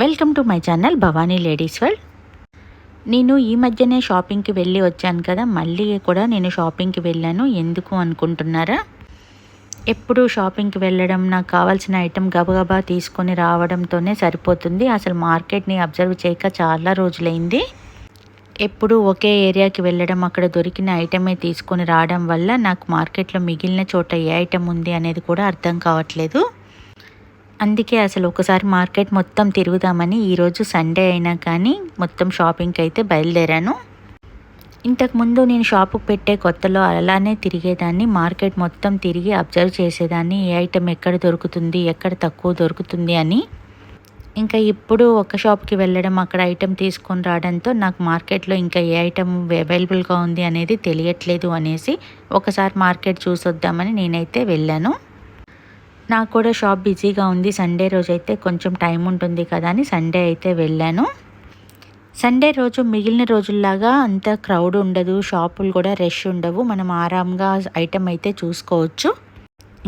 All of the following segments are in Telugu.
Welcome to my channel Bhavani ladies world. నేను ఈ మధ్యనే షాపింగ్కి వెళ్ళి వచ్చాను కదా మళ్ళీ కూడా నేను షాపింగ్కి వెళ్ళాను. ఎందుకు అనుకుంటున్నారా? ఎప్పుడు షాపింగ్కి వెళ్ళడం నాకు కావాల్సిన ఐటెం గబగబా తీసుకొని రావడంతోనే సరిపోతుంది. అసలు మార్కెట్ని అబ్జర్వ్ చేయక చాలా రోజులైంది. ఎప్పుడు ఒకే ఏరియాకి వెళ్ళడం అక్కడ దొరికిన ఐటమే తీసుకొని రావడం వల్ల నాకు మార్కెట్లో మిగిలిన చోట ఏ ఐటెం ఉంది అనేది కూడా అర్థం కావట్లేదు. అందుకే అసలు ఒకసారి మార్కెట్ మొత్తం తిరుగుదామని ఈరోజు సండే అయినా కానీ మొత్తం షాపింగ్కి అయితే బయలుదేరాను. ఇంతకుముందు నేను షాపుకు పెట్టే కొత్తలో అలానే తిరిగేదాన్ని మార్కెట్ మొత్తం తిరిగి అబ్జర్వ్ చేసేదాన్ని ఏ ఐటెం ఎక్కడ దొరుకుతుంది ఎక్కడ తక్కువ దొరుకుతుంది అని. ఇంకా ఇప్పుడు ఒక షాప్కి వెళ్ళడం అక్కడ ఐటెం తీసుకొని రావడంతో నాకు మార్కెట్లో ఇంకా ఏ ఐటెం అవైలబుల్గా ఉంది అనేది తెలియట్లేదు అనేసి ఒకసారి మార్కెట్ చూసొద్దామని నేనైతే వెళ్ళాను. నాకు కూడా షాప్ బిజీగా ఉంది. సండే రోజు అయితే కొంచెం టైం ఉంటుంది కదా అని సండే అయితే వెళ్ళాను. సండే రోజు మిగిలిన రోజుల్లాగా అంత క్రౌడ్ ఉండదు. షాపులు కూడా రష్ ఉండవు. మనం ఆరాంగా ఐటెం అయితే చూసుకోవచ్చు.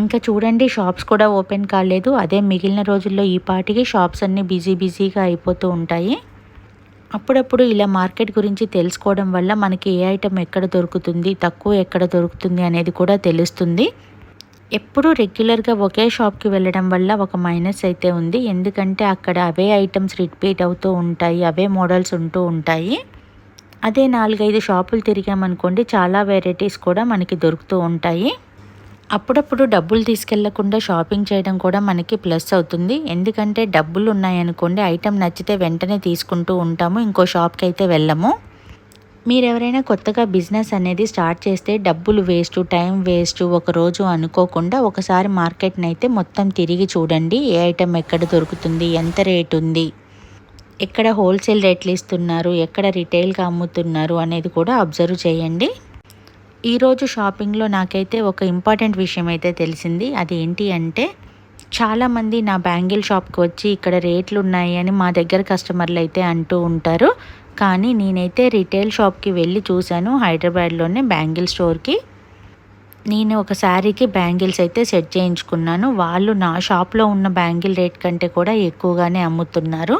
ఇంకా చూడండి షాప్స్ కూడా ఓపెన్ కాలేదు. అదే మిగిలిన రోజుల్లో ఈ పాటికి షాప్స్ అన్నీ బిజీ బిజీగా అయిపోతూ ఉంటాయి. అప్పుడప్పుడు ఇలా మార్కెట్ గురించి తెలుసుకోవడం వల్ల మనకి ఏ ఐటెం ఎక్కడ దొరుకుతుంది తక్కువ ఎక్కడ దొరుకుతుంది అనేది కూడా తెలుస్తుంది. ఎప్పుడూ రెగ్యులర్గా ఒకే షాప్కి వెళ్ళడం వల్ల ఒక మైనస్ అయితే ఉంది. ఎందుకంటే అక్కడ అవే ఐటమ్స్ రిపీట్ అవుతూ ఉంటాయి అవే మోడల్స్ ఉంటూ ఉంటాయి. అదే నాలుగైదు షాపులు తిరిగామనుకోండి చాలా వెరైటీస్ కూడా మనకి దొరుకుతూ ఉంటాయి. అప్పుడప్పుడు డబ్బులు తీసుకెళ్ళకుండా షాపింగ్ చేయడం కూడా మనకి ప్లస్ అవుతుంది. ఎందుకంటే డబ్బులు ఉన్నాయనుకోండి ఐటెం నచ్చితే వెంటనే తీసుకుంటూ ఉంటాము ఇంకో షాప్కి అయితే వెళ్ళము. మీరు ఎవరైనా కొత్తగా బిజినెస్ అనేది స్టార్ట్ చేస్తే డబ్బులు వేస్ట్ టైం వేస్ట్ ఒక రోజు అనుకోకుండా ఒకసారి మార్కెట్ని అయితే మొత్తం తిరిగి చూడండి ఏ ఐటెం ఎక్కడ దొరుకుతుంది ఎంత రేట్ ఉంది ఎక్కడ హోల్సేల్ రేట్లు ఇస్తున్నారు ఎక్కడ రిటైల్గా అమ్ముతున్నారు అనేది కూడా అబ్జర్వ్ చేయండి. ఈరోజు షాపింగ్లో నాకైతే ఒక ఇంపార్టెంట్ విషయం అయితే తెలిసింది. అది ఏంటి అంటే చాలామంది నా బ్యాంగిల్ షాప్కి వచ్చి ఇక్కడ రేట్లు ఉన్నాయి అని మా దగ్గర కస్టమర్లు అయితే అంటూ ఉంటారు. కానీ నేనైతే రిటైల్ షాప్కి వెళ్ళి చూశాను హైదరాబాద్లోనే బ్యాంగిల్ స్టోర్కి. నేను ఒక శారీకి బ్యాంగిల్స్ అయితే సెట్ చేయించుకున్నాను. వాళ్ళు నా షాప్లో ఉన్న బ్యాంగిల్ రేట్ కంటే కూడా ఎక్కువగానే అమ్ముతున్నారు.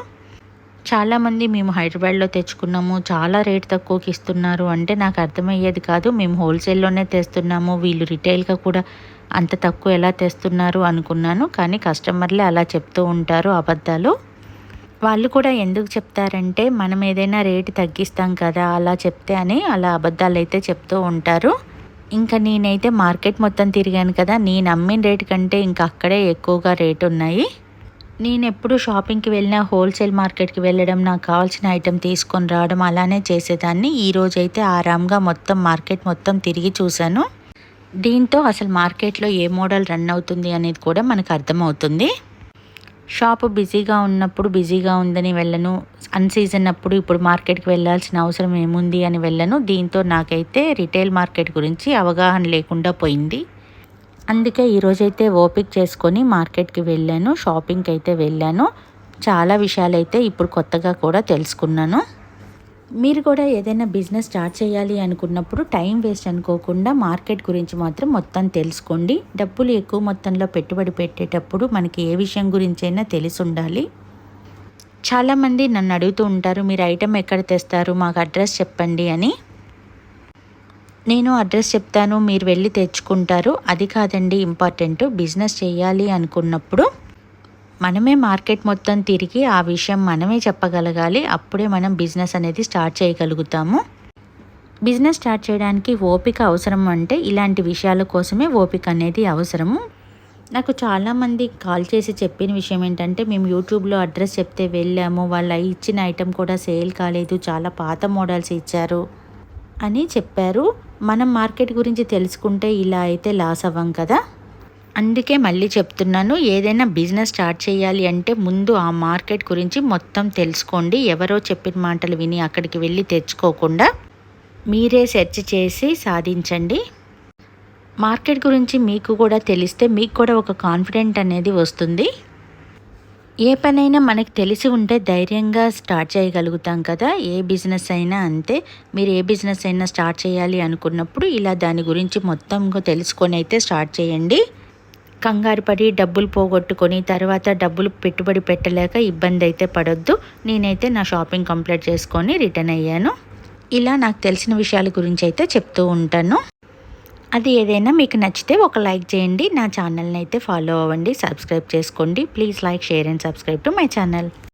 చాలామంది మేము హైదరాబాద్లో తెచ్చుకున్నాము చాలా రేట్ తక్కువకి ఇస్తున్నారు అంటే నాకు అర్థమయ్యేది కాదు. మేము హోల్సేల్లోనే తెస్తున్నాము వీళ్ళు రిటైల్గా కూడా అంత తక్కువ ఎలా తెస్తున్నారు అనుకున్నాను. కానీ కస్టమర్లే అలా చెప్తూ ఉంటారు అబద్ధాలు. వాళ్ళు కూడా ఎందుకు చెప్తారంటే మనం ఏదైనా రేటు తగ్గిస్తాం కదా అలా చెప్తే అని అలా అబద్ధాలు అయితే చెప్తూ ఉంటారు. ఇంకా నేనైతే మార్కెట్ మొత్తం తిరిగాను కదా నేను అమ్మిన రేటు కంటే ఇంకా అక్కడే ఎక్కువగా రేటు ఉన్నాయి. నేను ఎప్పుడు షాపింగ్కి వెళ్ళినా హోల్సేల్ మార్కెట్కి వెళ్ళడం నాకు కావాల్సిన ఐటెం తీసుకొని రావడం అలానే చేసేదాన్ని. ఈరోజైతే ఆరామ్గా మొత్తం మార్కెట్ మొత్తం తిరిగి చూశాను. దీంతో అసలు మార్కెట్లో ఏ మోడల్ రన్ అవుతుంది అనేది కూడా మనకు అర్థమవుతుంది. షాపు బిజీగా ఉన్నప్పుడు బిజీగా ఉందని వెళ్ళను. అన్సీజన్ అప్పుడు ఇప్పుడు మార్కెట్కి వెళ్ళాల్సిన అవసరం ఏముంది అని వెళ్ళను. దీంతో నాకైతే రిటైల్ మార్కెట్ గురించి అవగాహన లేకుండా పోయింది. అందుకే ఈరోజైతే ఓపిక్ చేసుకొని మార్కెట్కి వెళ్ళాను. షాపింగ్కి అయితే వెళ్ళాను. చాలా విషయాలైతే ఇప్పుడు కొత్తగా కూడా తెలుసుకున్నాను. మీరు కూడా ఏదైనా బిజినెస్ స్టార్ట్ చేయాలి అనుకున్నప్పుడు టైం వేస్ట్ అనుకోకుండా మార్కెట్ గురించి మాత్రం మొత్తం తెలుసుకోండి. డబ్బులు ఎక్కువ మొత్తంలో పెట్టుబడి పెట్టేటప్పుడు మనకి ఏ విషయం గురించైనా తెలిసి ఉండాలి. చాలామంది నన్ను అడుగుతూ ఉంటారు మీరు ఐటెం ఎక్కడ తెస్తారు? మాకు అడ్రస్ చెప్పండి అని. నేను అడ్రస్ చెప్తాను మీరు వెళ్ళి తెచ్చుకుంటారు. అది కాదండి ఇంపార్టెంట్ బిజినెస్ చేయాలి అనుకున్నప్పుడు మనమే మార్కెట్ మొత్తం తిరిగి ఆ విషయం మనమే చెప్పగలగాలి. అప్పుడే మనం బిజినెస్ అనేది స్టార్ట్ చేయగలుగుతాము. బిజినెస్ స్టార్ట్ చేయడానికి ఓపిక అవసరం అంటే ఇలాంటి విషయాల కోసమే ఓపిక అనేది అవసరము. నాకు చాలామంది కాల్ చేసి చెప్పిన విషయం ఏంటంటే మేము యూట్యూబ్లో అడ్రస్ చెప్తే వెళ్ళాము వాళ్ళ ఇచ్చిన ఐటెం కూడా సేల్ కాలేదు చాలా పాత మోడల్స్ ఇచ్చారు అని చెప్పారు. మనం మార్కెట్ గురించి తెలుసుకుంటే ఇలా అయితే లాస్ అవ్వం కదా. అందుకే మళ్ళీ చెప్తున్నాను ఏదైనా బిజినెస్ స్టార్ట్ చేయాలి అంటే ముందు ఆ మార్కెట్ గురించి మొత్తం తెలుసుకోండి. ఎవరో చెప్పిన మాటలు విని అక్కడికి వెళ్ళి తెచ్చుకోకుండా మీరే సెర్చ్ చేసి సాధించండి. మార్కెట్ గురించి మీకు కూడా తెలిస్తే మీకు కూడా ఒక కాన్ఫిడెంట్ అనేది వస్తుంది. ఏ పనైనా మనకు తెలిసి ఉంటే ధైర్యంగా స్టార్ట్ చేయగలుగుతాం కదా. ఏ బిజినెస్ అయినా అంతే. మీరు ఏ బిజినెస్ అయినా స్టార్ట్ చేయాలి అనుకున్నప్పుడు ఇలా దాని గురించి మొత్తం తెలుసుకొని అయితే స్టార్ట్ చేయండి. కంగారు పడి డబ్బులు పోగొట్టుకొని తర్వాత డబ్బులు పెట్టుబడి పెట్టలేక ఇబ్బంది అయితే పడొద్దు. నేనైతే నా షాపింగ్ కంప్లీట్ చేసుకొని రిటర్న్ అయ్యాను. ఇలా నాకు తెలిసిన విషయాల గురించి అయితే చెప్తూ ఉంటాను. అది ఏదైనా మీకు నచ్చితే ఒక లైక్ చేయండి. నా ఛానల్ని అయితే ఫాలో అవ్వండి సబ్స్క్రైబ్ చేసుకోండి. Please like share and subscribe to my channel.